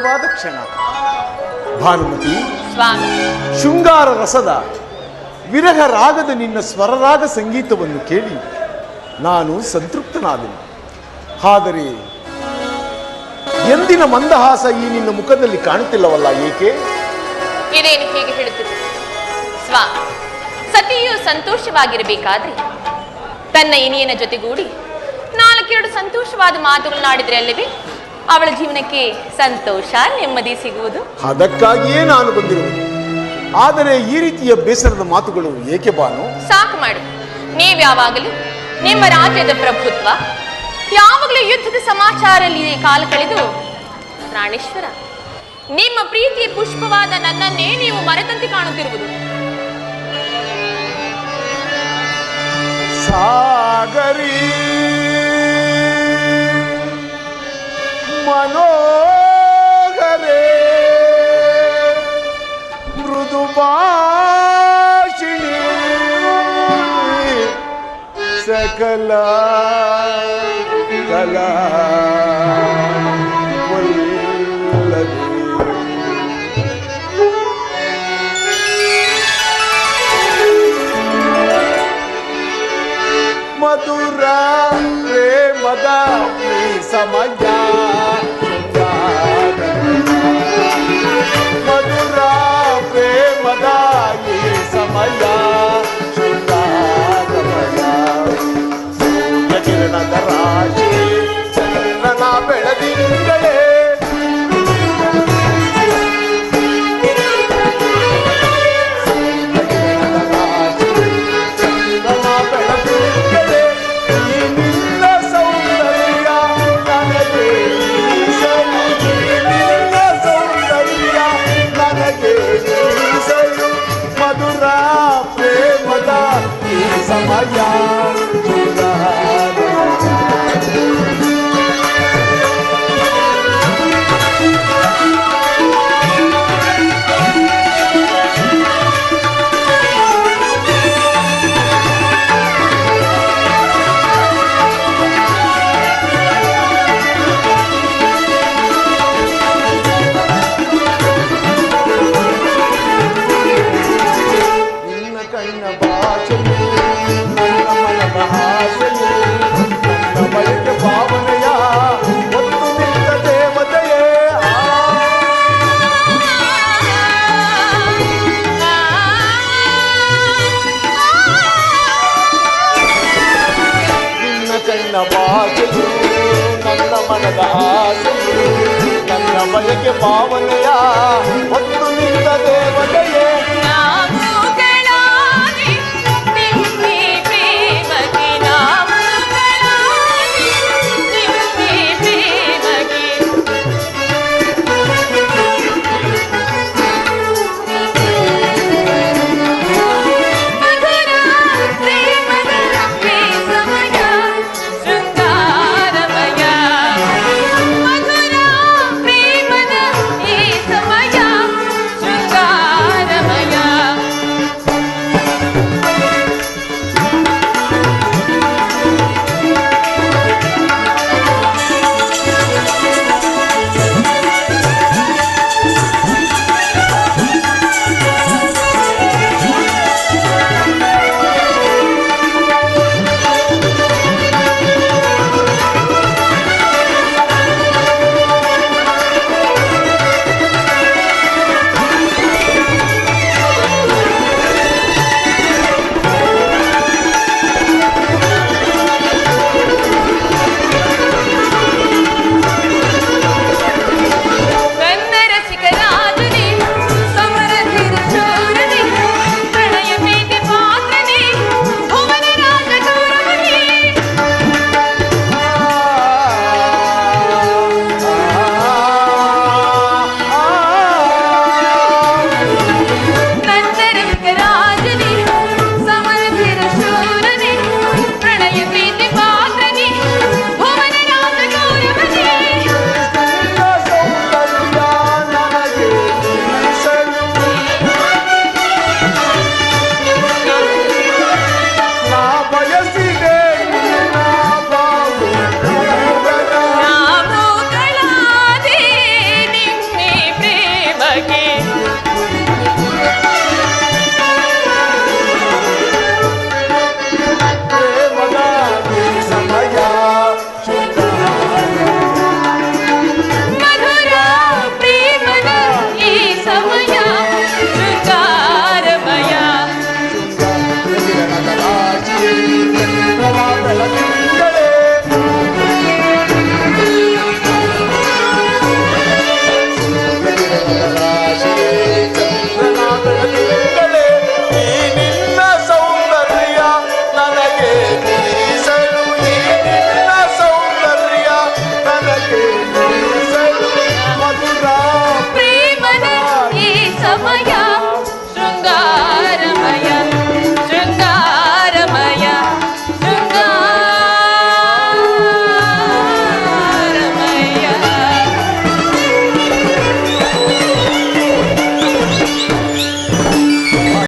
ಮಧುರವಾದ ಕ್ಷಣ. ಭಾನುಮತಿ ಸ್ವಾಮಿ. ಶೃಂಗಾರ ರಸದ ವಿರಹ ರಾಗದ ನಿನ್ನ ಸ್ವರರಾಗ ಸಂಗೀತವನ್ನು ಕೇಳಿ ನಾನು ಸಂತೃಪ್ತನಾದೆನು. ಆದರೆ ಎಂದಿನ ಮಂದಹಾಸ ಈ ನಿನ್ನ ಮುಖದಲ್ಲಿ ಕಾಣುತ್ತಿಲ್ಲವಲ್ಲ ಏಕೆ? ಇದೇನು ಹೇಗೆ ಹೇಳುತ್ತಿದೆ? ಸ್ವಾ ಸತಿಯು ಸಂತೋಷವಾಗಿರಬೇಕಾದ್ರೆ ತನ್ನ ಇನಿಯನ ಜೊತೆಗೂಡಿ ನಾಲ್ಕೆರಡು ಸಂತೋಷವಾದ ಮಾತುಗಳನ್ನಾಡಿದ್ರೆ ಅಲ್ಲವೇ? ಅವಳ ಜೀವನಕ್ಕೆ ಸಂತೋಷ ನೆಮ್ಮದಿ ಸಿಗುವುದು. ಅದಕ್ಕಾಗಿಯೇ ನಾನು ಬಂದಿರುವುದು. ಆದರೆ ಈ ರೀತಿಯ ಬೇಸರದ ಮಾತುಗಳು ಏಕೆ ಬಾನು? ಸಾಕು ಮಾಡು. ನೀವ್ಯಾವಾಗಲೂ ನಿಮ್ಮ ರಾಜ್ಯದ ಪ್ರಭುತ್ವ ಯಾವಾಗಲೂ ಯುದ್ಧದ ಸಮಾಚಾರಲ್ಲಿ ಕಾಲ ಕಳೆದು ರಾಣೇಶ್ವರ ನಿಮ್ಮ ಪ್ರೀತಿಯ ಪುಷ್ಪವಾದ ನನ್ನನ್ನೇ ನೀವು ಮರೆತಂತೆ ಕಾಣುತ್ತಿರುವುದು. ಸಾಗರಿ शकला कला मधुरा रे मदा समझ ಸೂರ್ಯಕಿರಣದ ರಾಶಿ ಚಂದ್ರನ ಬೆಳದಿಂಗಳೇ ಸೂರ್ಯಕಿರಣದ ನಿನ್ನ ಭಾಷೆಯು ನನ್ನ ಮನದ ಆಸೆಯು ನನ್ನ ಬಯಕೆ ಭಾವನೆಯ ಒಂದು ನಿಂತ ದೇವತೆಯೇ.